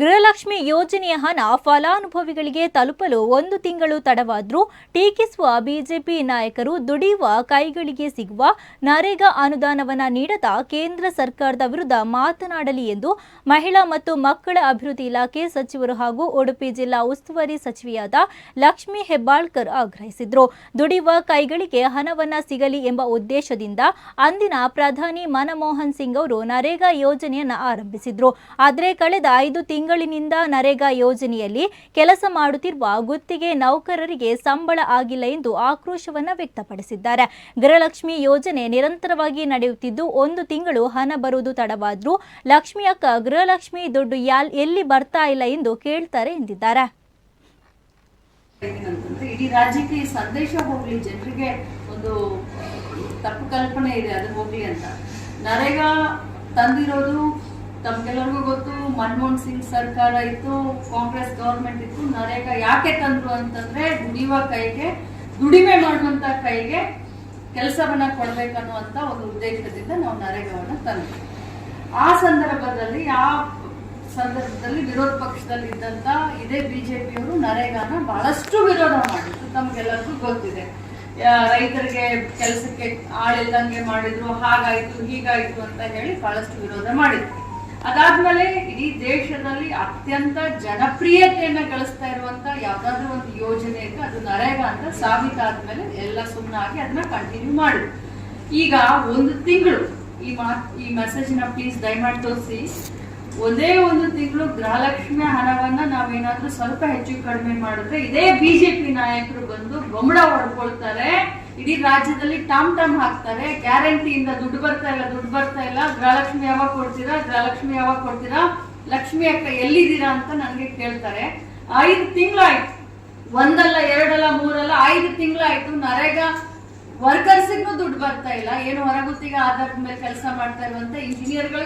ಗೃಹಲಕ್ಷ್ಮಿ ಯೋಜನೆಯ ಹಣ ಫಲಾನುಭವಿಗಳಿಗೆ ತಲುಪಲು ಒಂದು ತಿಂಗಳು ತಡವಾದರೂ ಟೀಕಿಸುವ ಬಿಜೆಪಿ ನಾಯಕರು ದುಡಿಯುವ ಕೈಗಳಿಗೆ ಸಿಗುವ ನರೇಗಾ ಅನುದಾನವನ್ನ ನೀಡದ ಕೇಂದ್ರ ಸರ್ಕಾರದ ವಿರುದ್ಧ ಮಾತನಾಡಲಿ ಎಂದು ಮಹಿಳಾ ಮತ್ತು ಮಕ್ಕಳ ಅಭಿವೃದ್ಧಿ ಇಲಾಖೆ ಸಚಿವರು ಹಾಗೂ ಉಡುಪಿ ಜಿಲ್ಲಾ ಉಸ್ತುವಾರಿ ಸಚಿವೆಯಾದ ಲಕ್ಷ್ಮಿ ಹೆಬ್ಬಾಳ್ಕರ್ ಆಗ್ರಹಿಸಿದ್ರು. ದುಡಿಯುವ ಕೈಗಳಿಗೆ ಹಣವನ್ನ ಸಿಗಲಿ ಎಂಬ ಉದ್ದೇಶದಿಂದ ಅಂದಿನ ಪ್ರಧಾನಿ ಮನಮೋಹನ್ ಸಿಂಗ್ ಅವರು ನರೇಗಾ ಯೋಜನೆಯನ್ನ ಆರಂಭಿಸಿದ್ರು. ಆದರೆ ಕಳೆದ ಐದು ತಿಂಗಳಿನಿಂದ ನರೇಗಾ ಯೋಜನೆಯಲ್ಲಿ ಕೆಲಸ ಮಾಡುತ್ತಿರುವ ಗುತ್ತಿಗೆ ನೌಕರರಿಗೆ ಸಂಬಳ ಆಗಿಲ್ಲ ಎಂದು ಆಕ್ರೋಶವನ್ನ ವ್ಯಕ್ತಪಡಿಸಿದ್ದಾರೆ. ಗೃಹಲಕ್ಷ್ಮಿ ಯೋಜನೆ ನಿರಂತರವಾಗಿ ನಡೆಯುತ್ತಿದ್ದು, ಒಂದು ತಿಂಗಳು ಹಣ ಬರುವುದು ತಡವಾದ್ರೂ ಲಕ್ಷ್ಮಿ ಅಕ್ಕ, ಗೃಹಲಕ್ಷ್ಮಿ ದುಡ್ಡು ಯಾಲ್ ಎಲ್ಲಿ ಬರ್ತಾ ಇಲ್ಲ ಎಂದು ಕೇಳ್ತಾರೆ ಎಂದಿದ್ದಾರೆ. ಇಡೀ ರಾಜ್ಯಕ್ಕೆ ಈ ಸಂದೇಶ ಹೋಗ್ಲಿ, ಜನರಿಗೆ ಒಂದು ತಪ್ಪು ಕಲ್ಪನೆ ಇದೆ, ಅದು ಹೋಗ್ಲಿ ಅಂತ. ನರೇಗಾ ತಂದಿರೋದು ತಮ್ಗೆಲ್ಲರಿಗೂ ಗೊತ್ತು, ಮನಮೋಹನ್ ಸಿಂಗ್ ಸರ್ಕಾರ ಇತ್ತು, ಕಾಂಗ್ರೆಸ್ ಗವರ್ಮೆಂಟ್ ಇತ್ತು, ನರೇಗಾ ಯಾಕೆ ತಂದ್ರು ಅಂತಂದ್ರೆ ದುಡಿಯುವ ಕೈಗೆ, ದುಡಿಮೆ ಮಾಡುವಂತ ಕೈಗೆ ಕೆಲಸವನ್ನ ಕೊಡ್ಬೇಕನ್ನುವಂತ ಒಂದು ಉದ್ದೇಶದಿಂದ ನಾವು ನರೇಗಾವನ್ನ ತಂದ್ವಿ. ಆ ಸಂದರ್ಭದಲ್ಲಿ ಆ ಸಂದರ್ಭದಲ್ಲಿ ವಿರೋಧ ಪಕ್ಷದಲ್ಲಿ ಇದ್ದಂತ ಇದೇ ಬಿಜೆಪಿಯವರು ನರೇಗಾನ ಬಹಳಷ್ಟು ವಿರೋಧ ಮಾಡಿದ್ರು, ತಮ್ಗೆಲ್ಲರಿಗೂ ಗೊತ್ತಿದೆ. ರೈತರಿಗೆ ಕೆಲಸಕ್ಕೆ ಆಳಿಲ್ದಂಗೆ ಮಾಡಿದ್ರು, ಹಾಗಾಯ್ತು, ಹೀಗಾಯ್ತು ಅಂತ ಹೇಳಿ ಬಹಳಷ್ಟು ವಿರೋಧ ಮಾಡಿದ್ರು. ಅದಾದ್ಮೇಲೆ ಇಡೀ ದೇಶದಲ್ಲಿ ಅತ್ಯಂತ ಜನಪ್ರಿಯತೆಯನ್ನ ಗಳಿಸ್ತಾ ಇರುವಂತ ಯಾವ್ದಾದ್ರು ಒಂದು ಯೋಜನೆ ಇದ್ರೆ ಅದು ನರೇಗಾ ಅಂತ ಸಾಬೀತಾದ್ಮೇಲೆ ಎಲ್ಲ ಸುಮ್ಮನಾಗಿ ಅದನ್ನ ಕಂಟಿನ್ಯೂ ಮಾಡಿದ್ರು ಈಗ ಒಂದು ತಿಂಗಳು, ಈ ಮಾ ಈ ಮೆಸೇಜ್ನ ಪ್ಲೀಸ್ ದಯಮಾಡಿ ತೋರಿಸಿ. ಒಂದೇ ಒಂದು ತಿಂಗಳು ಗೃಹಲಕ್ಷ್ಮಿ ಹಣವನ್ನ ನಾವೇನಾದ್ರೂ ಸ್ವಲ್ಪ ಹೆಚ್ಚು ಕಡಿಮೆ ಮಾಡಿದ್ರೆ ಇದೇ ಬಿಜೆಪಿ ನಾಯಕರು ಬಂದು ಗೊಮ್ಮಡ ಹೊಡ್ಕೊಳ್ತಾರೆ. ಇಡೀ ರಾಜ್ಯದಲ್ಲಿ ಟಾಮ್ ಟಾಮ್ ಹಾಕ್ತಾರೆ. ಗ್ಯಾರಂಟಿಯಿಂದ ದುಡ್ಡು ಬರ್ತಾ ಇಲ್ಲ, ದುಡ್ಡು ಬರ್ತಾ ಇಲ್ಲ. ಗೃಹಲಕ್ಷ್ಮಿ ಯಾವಾಗ ಕೊಡ್ತೀರಾ? ಗೃಹಲಕ್ಷ್ಮಿ ಯಾವಾಗ ಕೊಡ್ತೀರಾ? ಲಕ್ಷ್ಮಿ ಅಕ್ಕ ಎಲ್ಲಿದ್ದೀರಾ ಅಂತ ನನಗೆ ಕೇಳ್ತಾರೆ. ಐದು ತಿಂಗಳಾಯ್ತು. ಒಂದಲ್ಲ, ಎರಡಲ್ಲ, ಮೂರಲ್ಲ, ಐದು ತಿಂಗಳಾಯ್ತು. ನರೇಗಾ ವರ್ಕರ್ಸಿಗೂ ದುಡ್ಡು ಬರ್ತಾ ಇಲ್ಲ. ಏನು ಹೊರಗುತ್ತಿಗೆ ಆಧಾರದ ಮೇಲೆ ಕೆಲಸ ಮಾಡ್ತಾ ಇರುವಂತ ಇಂಜಿನಿಯರ್ಗಳು